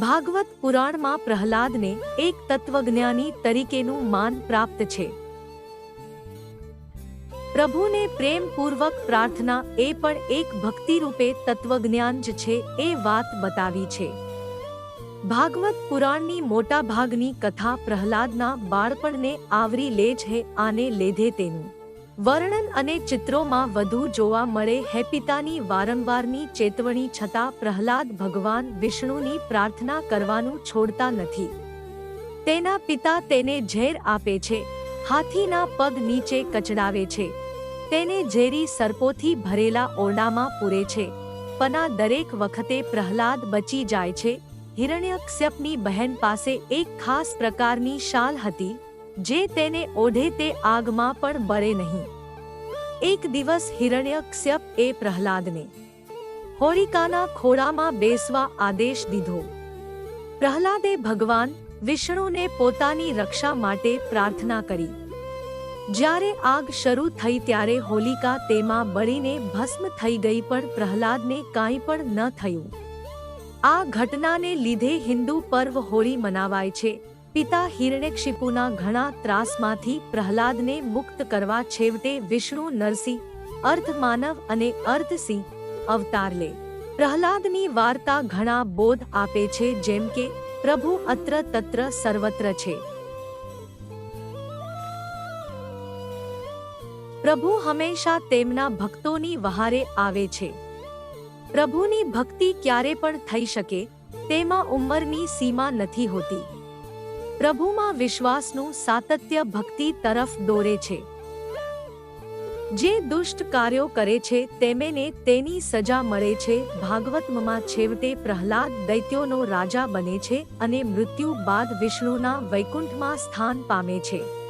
ભાગવત પુરાણમાં પ્રહલાદને એક તત્વજ્ઞાની તરીકેનું માન પ્રાપ્ત છે. પ્રભુને પ્રેમપૂર્વક પ્રાર્થના એ પણ એક ભક્તિરૂપે તત્વજ્ઞાન જ છે એ વાત બતાવી છે. ભાગવત પુરાણની મોટા ભાગની કથા પ્રહલાદના બાળપણને આવરી લે છે, આને લેધે તેનું. વર્ણન અને ચિત્રોમાં વધુ જોવા મળે હે પિતાની વારંવારની ચેતવણી છતાં પ્રહલાદ ભગવાન વિષ્ણુની પ્રાર્થના કરવાનું છોડતા નથી. તેના પિતા તેને ઝેર આપે છે, હાથીના પગ નીચે કચડાવે છે. તેને ઝેરી સર્પોથી ભરેલા ઓરડામાં પૂરે છે. પના દરેક વખતે પ્રહલાદ બચી જાય છે. હિરણ્યકશ્યપની બહેન પાસે એક ખાસ પ્રકારની શાલ હતી. જે તેને ઓઢે તે આગમાં પણ બળે નહીં. એક દિવસ હિરણ્યકશ્યપ એ પ્રહલાદને હોળિકાના ખોળામાં બેસવા આદેશ દીધો. પ્રહલાદે ભગવાન વિષ્ણુને પોતાની રક્ષા માટે પ્રાર્થના કરી. જ્યારે આગ શરૂ થઈ ત્યારે હોલિકા તેમાં બળીને ભસ્મ થઈ ગઈ પણ પ્રહલાદને કાંઈ પણ ન થયું. આ ઘટનાને લીધે હિન્દુ પર્વ હોળી મનાવાય છે. પિતા હિરણ્યક્ષિપુના ઘણા ત્રાસમાંથી પ્રહલાદને મુક્ત કરવા છેવટે વિષ્ણુ નરસિંહ, અર્ધ માનવ અને અર્ધ સિંહ અવતાર લે. પ્રહલાદની વાર્તા ઘણા બોધ આપે છે, જેમ કે, પ્રભુ અત્ર તત્ર સર્વત્ર છે. પ્રભુ હંમેશા તેમના ભક્તોની વહારે આવે છે. પ્રભુની ભક્તિ ક્યારે પણ થઈ શકે, તેમાં ઉંમરની સીમા નથી હોતી. પ્રભુમાં વિશ્વાસનું સાતત્ય ભક્તિ તરફ દોરે છે. જે દુષ્ટ કાર્યો કરે છે, તેમને તેની સજા મળે છે. ભાગવતમાં છેવટે પ્રહલાદ દૈત્યોનો રાજા બને છે અને મૃત્યુ બાદ વિષ્ણુના વૈકુંઠમાં સ્થાન પામે છે.